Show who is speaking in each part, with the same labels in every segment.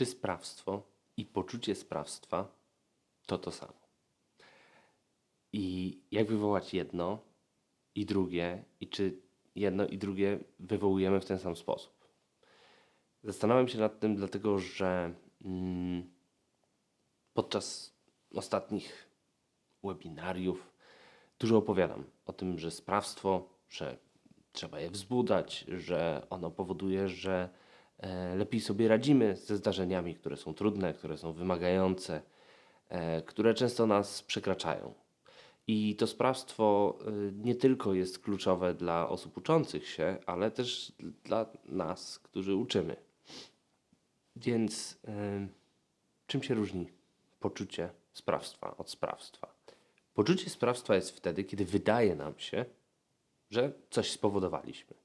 Speaker 1: czy sprawstwo i poczucie sprawstwa to to samo. I jak wywołać jedno i drugie, i czy jedno i drugie wywołujemy w ten sam sposób. Zastanawiam się nad tym, dlatego że mm, podczas ostatnich webinariów dużo opowiadam o tym, że sprawstwo, że trzeba je wzbudzać, że ono powoduje, że lepiej sobie radzimy ze zdarzeniami, które są trudne, które są wymagające, e, które często nas przekraczają. I to sprawstwo y, nie tylko jest kluczowe dla osób uczących się, ale też dla nas, którzy uczymy. Więc czym się różni poczucie sprawstwa od sprawstwa? Poczucie sprawstwa jest wtedy, kiedy wydaje nam się, że coś spowodowaliśmy.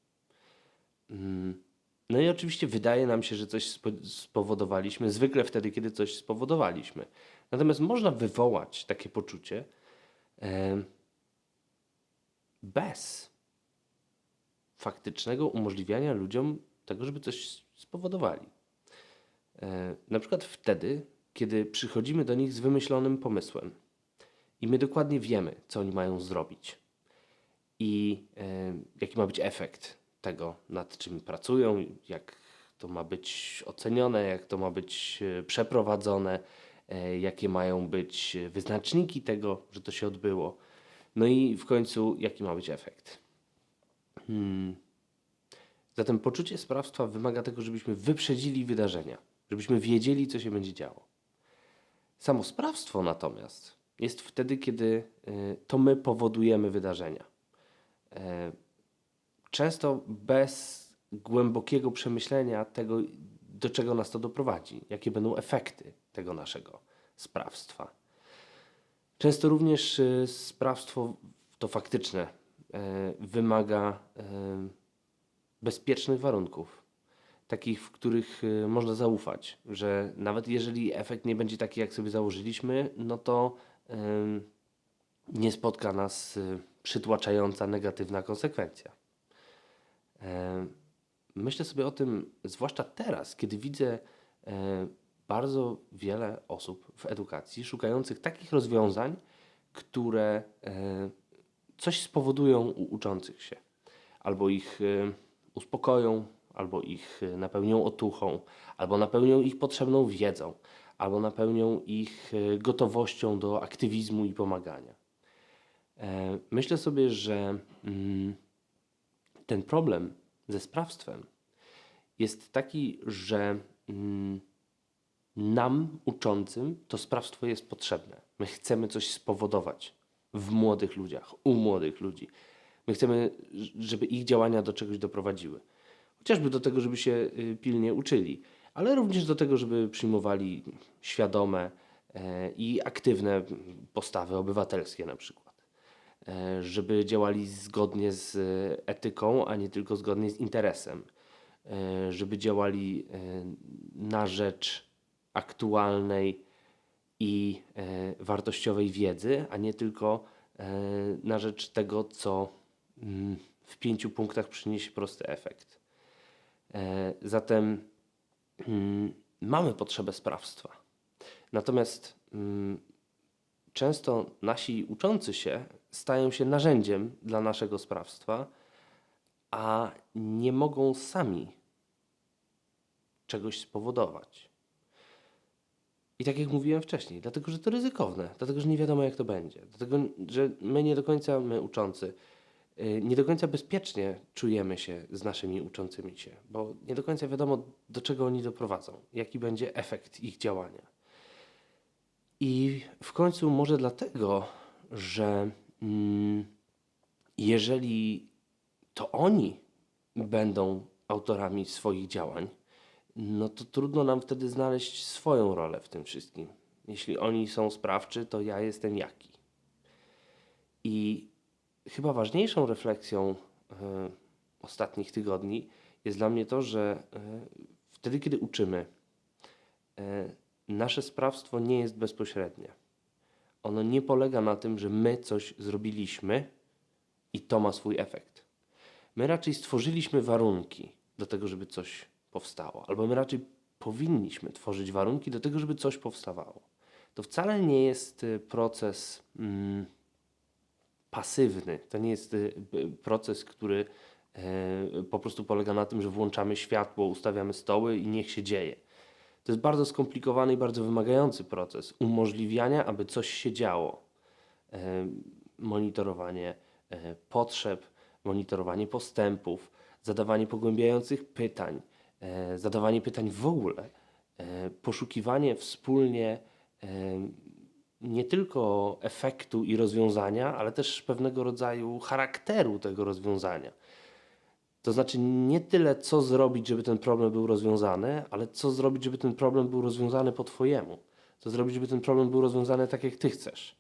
Speaker 1: Mm, No i oczywiście wydaje nam się, że coś spo- spowodowaliśmy, zwykle wtedy, kiedy coś spowodowaliśmy. Natomiast można wywołać takie poczucie em, bez faktycznego umożliwiania ludziom tego, żeby coś spowodowali. E, Na przykład wtedy, kiedy przychodzimy do nich z wymyślonym pomysłem i my dokładnie wiemy, co oni mają zrobić i e, jaki ma być efekt tego, nad czym pracują, jak to ma być ocenione, jak to ma być e, przeprowadzone, e, jakie mają być wyznaczniki tego, że to się odbyło. No i w końcu, jaki ma być efekt. Hmm. Zatem poczucie sprawstwa wymaga tego, żebyśmy wyprzedzili wydarzenia, żebyśmy wiedzieli, co się będzie działo. Samo sprawstwo natomiast jest wtedy, kiedy to my powodujemy wydarzenia. Często bez głębokiego przemyślenia tego, do czego nas to doprowadzi, jakie będą efekty tego naszego sprawstwa. Często również y, sprawstwo to faktyczne e, wymaga e, bezpiecznych warunków, takich, w których y, można zaufać, że nawet jeżeli efekt nie będzie taki, jak sobie założyliśmy, no to nie spotka nas y, przytłaczająca negatywna konsekwencja. Em, Myślę sobie o tym, zwłaszcza teraz, kiedy widzę e, bardzo wiele osób w edukacji szukających takich rozwiązań, które e, coś spowodują u uczących się, albo ich e, uspokoją, albo ich e, napełnią otuchą, albo napełnią ich potrzebną wiedzą, albo napełnią ich e, gotowością do aktywizmu i pomagania. E, Myślę sobie, że mm, ten problem ze sprawstwem jest taki, że mm, nam, uczącym, to sprawstwo jest potrzebne. My chcemy coś spowodować w młodych ludziach, u młodych ludzi. My chcemy, żeby ich działania do czegoś doprowadziły. Chociażby do tego, żeby się y, pilnie uczyli, ale również do tego, żeby przyjmowali świadome e, i aktywne postawy obywatelskie na przykład żeby działali zgodnie z e, etyką, a nie tylko zgodnie z interesem, e, żeby działali e, na rzecz aktualnej i e, wartościowej wiedzy, a nie tylko e, na rzecz tego, co mm, w pięciu punktach przyniesie prosty efekt. E, Zatem mm, mamy potrzebę sprawstwa. Natomiast mm, często nasi uczący się stają się narzędziem dla naszego sprawstwa, a nie mogą sami czegoś spowodować. I tak jak mówiłem wcześniej, dlatego że to ryzykowne, dlatego że nie wiadomo jak to będzie, dlatego że my nie do końca, my uczący, y, nie do końca bezpiecznie czujemy się z naszymi uczącymi się, bo nie do końca wiadomo do czego oni doprowadzą, jaki będzie efekt ich działania. I w końcu może dlatego, że mm, jeżeli to oni będą autorami swoich działań, no to trudno nam wtedy znaleźć swoją rolę w tym wszystkim. Jeśli oni są sprawczy, to ja jestem jaki. I chyba ważniejszą refleksją e, ostatnich tygodni jest dla mnie to, że e, wtedy, kiedy uczymy, e, nasze sprawstwo nie jest bezpośrednie. Ono nie polega na tym, że my coś zrobiliśmy i to ma swój efekt. My raczej stworzyliśmy warunki do tego, żeby coś powstało, albo my raczej powinniśmy tworzyć warunki do tego, żeby coś powstawało. To wcale nie jest y, proces mm, pasywny. To nie jest y, proces, który e, po prostu polega na tym, że włączamy światło, ustawiamy stoły i niech się dzieje. To jest bardzo skomplikowany i bardzo wymagający proces umożliwiania, aby coś się działo. E, monitorowanie e, potrzeb, monitorowanie postępów, zadawanie pogłębiających pytań, e, zadawanie pytań w ogóle, poszukiwanie wspólnie nie tylko efektu i rozwiązania, ale też pewnego rodzaju charakteru tego rozwiązania. To znaczy nie tyle, co zrobić, żeby ten problem był rozwiązany, ale co zrobić, żeby ten problem był rozwiązany po Twojemu. Co zrobić, żeby ten problem był rozwiązany tak, jak Ty chcesz.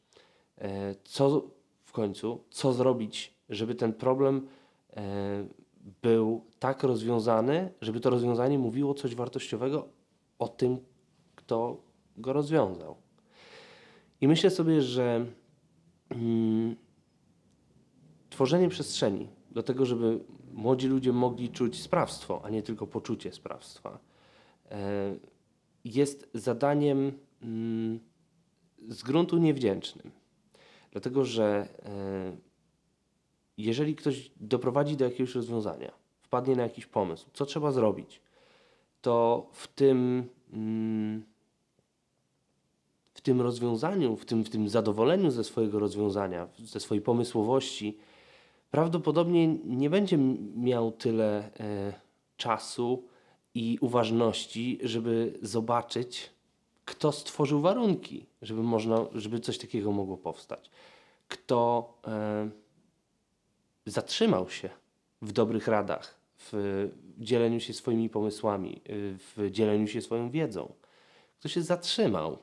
Speaker 1: E, Co w końcu, co zrobić, żeby ten problem e, był tak rozwiązany, żeby to rozwiązanie mówiło coś wartościowego o tym, kto go rozwiązał. I myślę sobie, że mm, tworzenie przestrzeni do tego, żeby młodzi ludzie mogli czuć sprawstwo, a nie tylko poczucie sprawstwa, e, jest zadaniem mm, z gruntu niewdzięcznym. Dlatego, że e, jeżeli ktoś doprowadzi do jakiegoś rozwiązania, wpadnie na jakiś pomysł, co trzeba zrobić, to w tym, mm, w tym rozwiązaniu, w tym, w tym zadowoleniu ze swojego rozwiązania, ze swojej pomysłowości, prawdopodobnie nie będzie miał tyle e, czasu i uważności, żeby zobaczyć, kto stworzył warunki, żeby, można, żeby coś takiego mogło powstać. Kto e, zatrzymał się w dobrych radach, w dzieleniu się swoimi pomysłami, y, w dzieleniu się swoją wiedzą. Kto się zatrzymał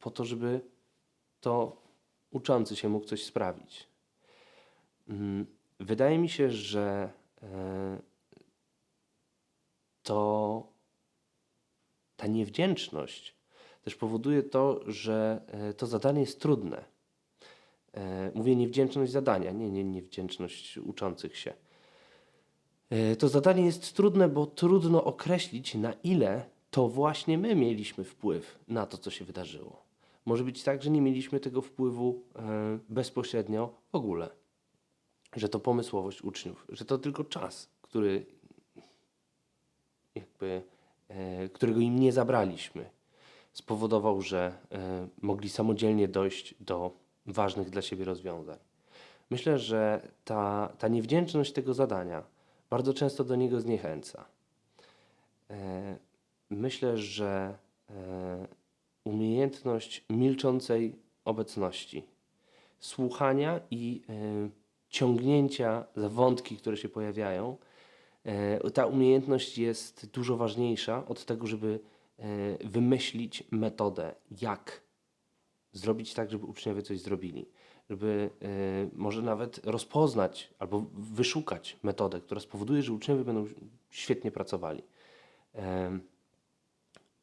Speaker 1: po to, żeby to uczący się mógł coś sprawić. Mm, Wydaje mi się, że e, to ta niewdzięczność też powoduje to, że e, to zadanie jest trudne. E, Mówię niewdzięczność zadania, nie, nie niewdzięczność uczących się. To zadanie jest trudne, bo trudno określić, na ile to właśnie my mieliśmy wpływ na to, co się wydarzyło. Może być tak, że nie mieliśmy tego wpływu bezpośrednio w ogóle. Że to pomysłowość uczniów, że to tylko czas, który jakby, e, którego im nie zabraliśmy, spowodował, że e, mogli samodzielnie dojść do ważnych dla siebie rozwiązań. Myślę, że ta, ta niewdzięczność tego zadania bardzo często do niego zniechęca. E, Myślę, że umiejętność milczącej obecności, słuchania i e, ciągnięcia za wątki, które się pojawiają, e, ta umiejętność jest dużo ważniejsza od tego, żeby e, wymyślić metodę, jak zrobić tak, żeby uczniowie coś zrobili. Żeby e, może nawet rozpoznać albo wyszukać metodę, która spowoduje, że uczniowie będą świetnie pracowali.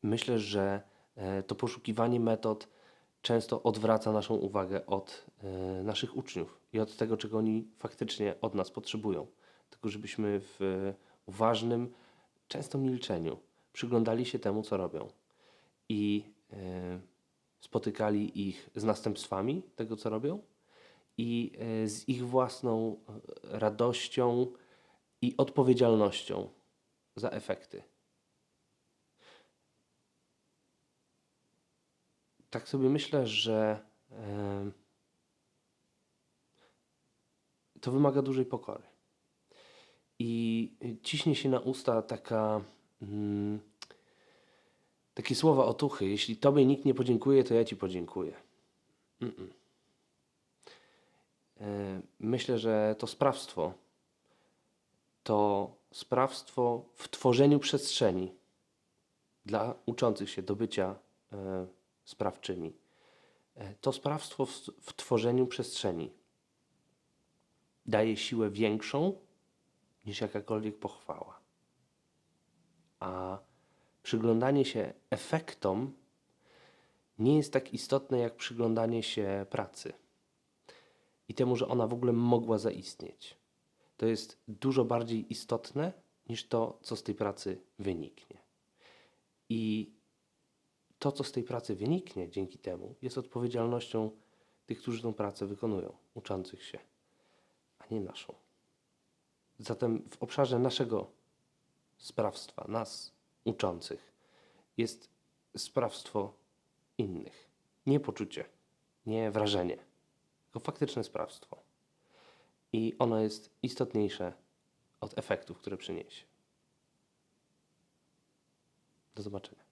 Speaker 1: Myślę, że to poszukiwanie metod często odwraca naszą uwagę od e, naszych uczniów i od tego, czego oni faktycznie od nas potrzebują. Tylko żebyśmy w uważnym, często milczeniu przyglądali się temu, co robią i e, spotykali ich z następstwami tego, co robią i e, z ich własną radością i odpowiedzialnością za efekty. Tak sobie myślę, że to wymaga dużej pokory. I ciśnie się na usta taka, mm, takie słowa otuchy. Jeśli tobie nikt nie podziękuje, to ja ci podziękuję. E, Myślę, że to sprawstwo to sprawstwo w tworzeniu przestrzeni dla uczących się do bycia e, sprawczymi. E, To sprawstwo w, w tworzeniu przestrzeni daje siłę większą niż jakakolwiek pochwała. A przyglądanie się efektom nie jest tak istotne jak przyglądanie się pracy i temu, że ona w ogóle mogła zaistnieć. To jest dużo bardziej istotne niż to, co z tej pracy wyniknie. I to, co z tej pracy wyniknie dzięki temu, jest odpowiedzialnością tych, którzy tę pracę wykonują, uczących się, a nie naszą. Zatem w obszarze naszego sprawstwa, nas uczących, jest sprawstwo innych. Nie poczucie, nie wrażenie, tylko faktyczne sprawstwo. I ono jest istotniejsze od efektów, które przyniesie. Do zobaczenia.